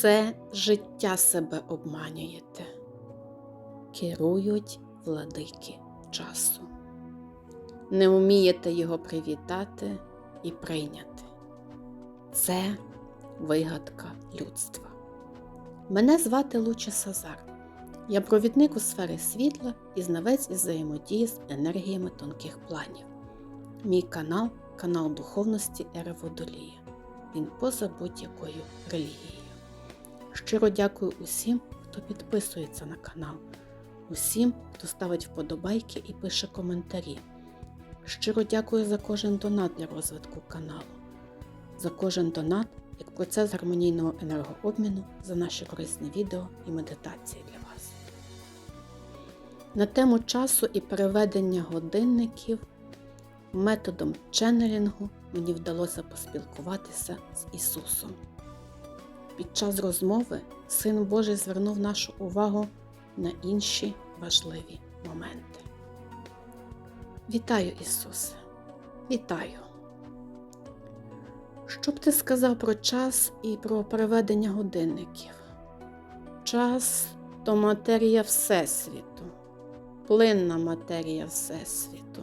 Все життя себе обманюєте, керують владики часу. Не вмієте його привітати і прийняти. Це вигадка людства. Мене звати Луча Сазар. Я провідник у сфері світла і знавець із взаємодії з енергіями тонких планів. Мій канал канал духовності Ери Водолія. Він поза будь-якою релігією. Щиро дякую усім, хто підписується на канал, усім, хто ставить вподобайки і пише коментарі. Щиро дякую за кожен донат для розвитку каналу, за кожен донат як процес гармонійного енергообміну за наші корисні відео і медитації для вас. На тему часу і переведення годинників методом ченнелінгу мені вдалося поспілкуватися з Ісусом. Під час розмови Син Божий звернув нашу увагу на інші важливі моменти. Вітаю, Ісусе! Вітаю! Що б ти сказав про час і про переведення годинників? Час то матерія Всесвіту, плинна матерія Всесвіту.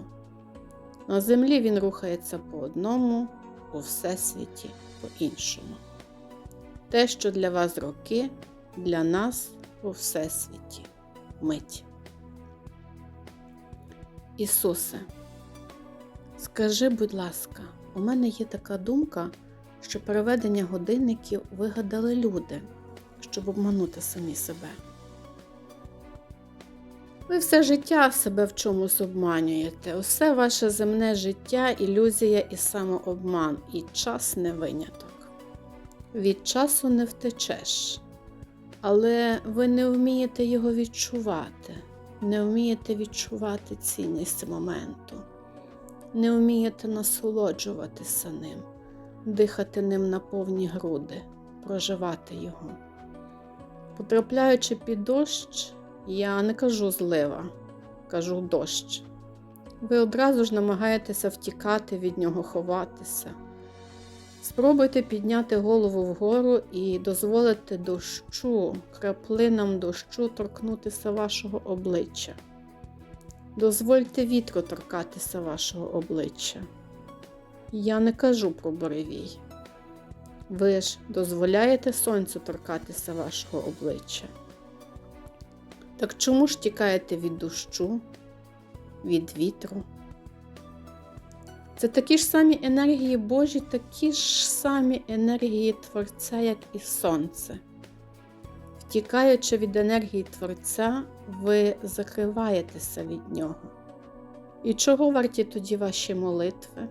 На землі він рухається по одному, у Всесвіті по іншому. Те, що для вас роки, для нас у Всесвіті мить. Ісусе, скажи, будь ласка, у мене є така думка, що переведення годинників вигадали люди, щоб обманути самі себе. Ви все життя себе в чомусь обманюєте. Усе ваше земне життя ілюзія і самообман, і час не виняток. Від часу не втечеш, але ви не вмієте його відчувати, не вмієте відчувати цінність моменту, не вмієте насолоджуватися ним, дихати ним на повні груди, проживати його. Потрапляючи під дощ, я не кажу злива, кажу дощ. Ви одразу ж намагаєтеся втікати від нього, ховатися. Спробуйте підняти голову вгору і дозволити дощу, краплинам дощу торкнутися вашого обличчя. Дозвольте вітру торкатися вашого обличчя. Я не кажу про буревій. Ви ж дозволяєте сонцю торкатися вашого обличчя. Так чому ж тікаєте від дощу, від вітру? Це такі ж самі енергії Божі, такі ж самі енергії Творця, як і Сонце. Втікаючи від енергії Творця, ви закриваєтеся від нього. І чого варті тоді ваші молитви?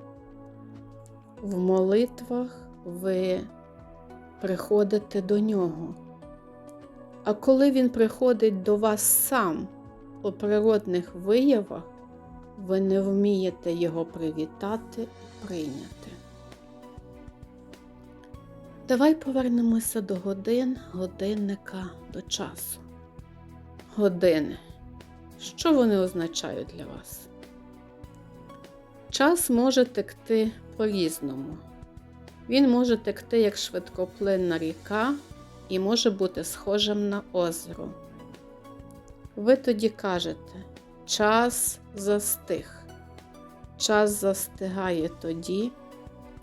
В молитвах ви приходите до нього. А коли він приходить до вас сам у природних виявах, ви не вмієте його привітати і прийняти. Давай повернемося до годин, годинника, до часу. Години. Що вони означають для вас? Час може текти по-різному. Він може текти як швидкоплинна ріка і може бути схожим на озеро. Ви тоді кажете, час застиг. Час застигає тоді,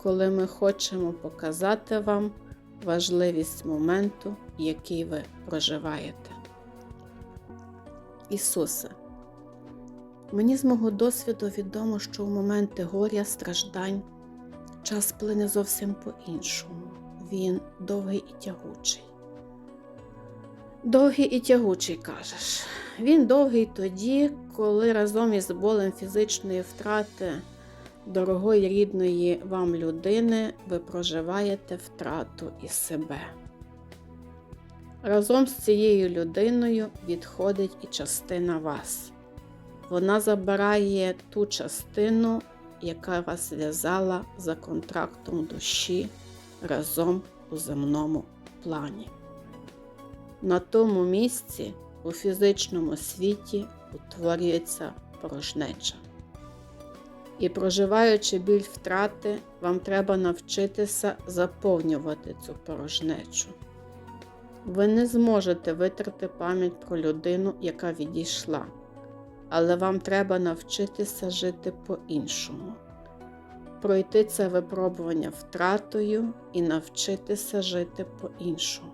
коли ми хочемо показати вам важливість моменту, який ви проживаєте. Ісусе, мені з мого досвіду відомо, що в моменти горя, страждань час плине зовсім по-іншому. Він довгий і тягучий. Довгий і тягучий кажеш. Він довгий тоді, коли разом із болем фізичної втрати дорогої рідної вам людини ви проживаєте втрату із себе. Разом з цією людиною відходить і частина вас. Вона забирає ту частину, яка вас зв'язала за контрактом душі разом у земному плані. На тому місці у фізичному світі утворюється порожнеча. І проживаючи біль втрати, вам треба навчитися заповнювати цю порожнечу. Ви не зможете витрати пам'ять про людину, яка відійшла, але вам треба навчитися жити по-іншому, пройти це випробування втратою і навчитися жити по-іншому,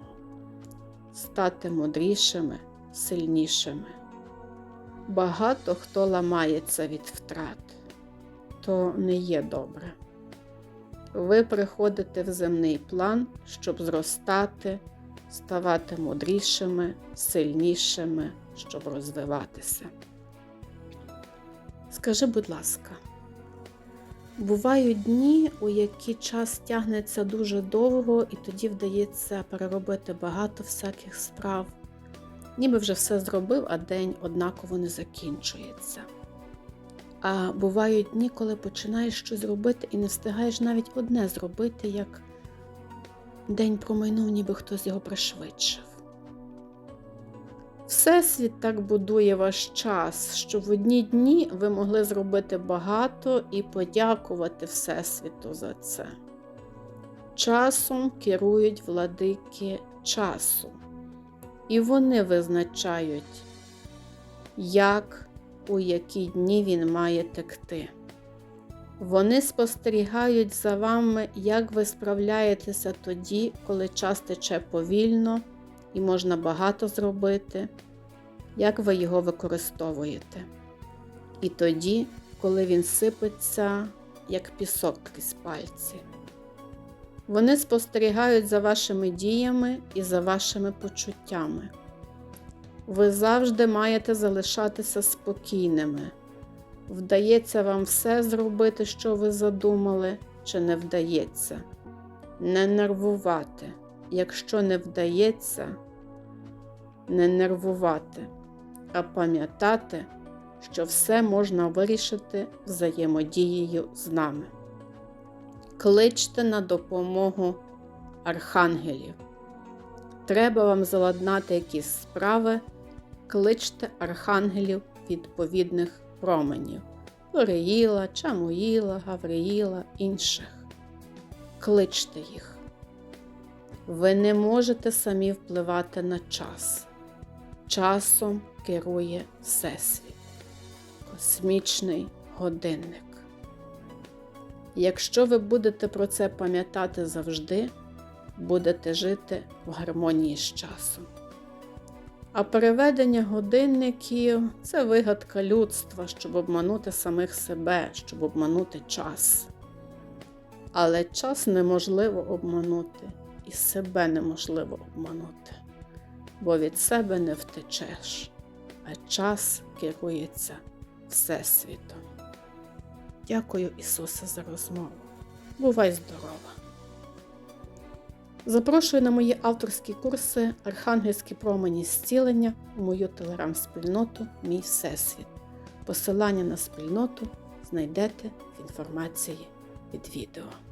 стати мудрішими, сильнішими. Багато хто ламається від втрат, то не є добре. Ви приходите в земний план, щоб зростати, ставати мудрішими, сильнішими, щоб розвиватися. Скажи, будь ласка, бувають дні, у які час тягнеться дуже довго, і тоді вдається переробити багато всяких справ, ніби вже все зробив, а день однаково не закінчується. А бувають дні, коли починаєш щось робити і не встигаєш навіть одне зробити, як день промайнув, ніби хтось його пришвидшив. Всесвіт так будує ваш час, щоб в одні дні ви могли зробити багато і подякувати Всесвіту за це. Часом керують владики часу, і вони визначають, як у які дні він має текти. Вони спостерігають за вами, як ви справляєтеся тоді, коли час тече повільно і можна багато зробити, як ви його використовуєте. І тоді, коли він сипеться, як пісок крізь пальці. Вони спостерігають за вашими діями і за вашими почуттями. Ви завжди маєте залишатися спокійними. Вдається вам все зробити, що ви задумали, чи не вдається. Не нервувати. Якщо не вдається, не нервувати, а пам'ятати, що все можна вирішити взаємодією з нами. Кличте на допомогу архангелів. Треба вам заладнати якісь справи кличте архангелів відповідних променів Оріїла, Чамуїла, Гавриїла, інших. Кличте їх. Ви не можете самі впливати на час. Часом керує Всесвіт, космічний годинник. Якщо ви будете про це пам'ятати завжди, будете жити в гармонії з часом. А переведення годинників це вигадка людства, щоб обманути самих себе, щоб обманути час. Але час неможливо обманути, і себе неможливо обманути, бо від себе не втечеш, а час керується Всесвітом. Дякую, Ісусе, за розмову. Бувай здорова! Запрошую на мої авторські курси Архангельські промені зцілення у мою телеграм-спільноту Мій Всесвіт. Посилання на спільноту знайдете в інформації під відео.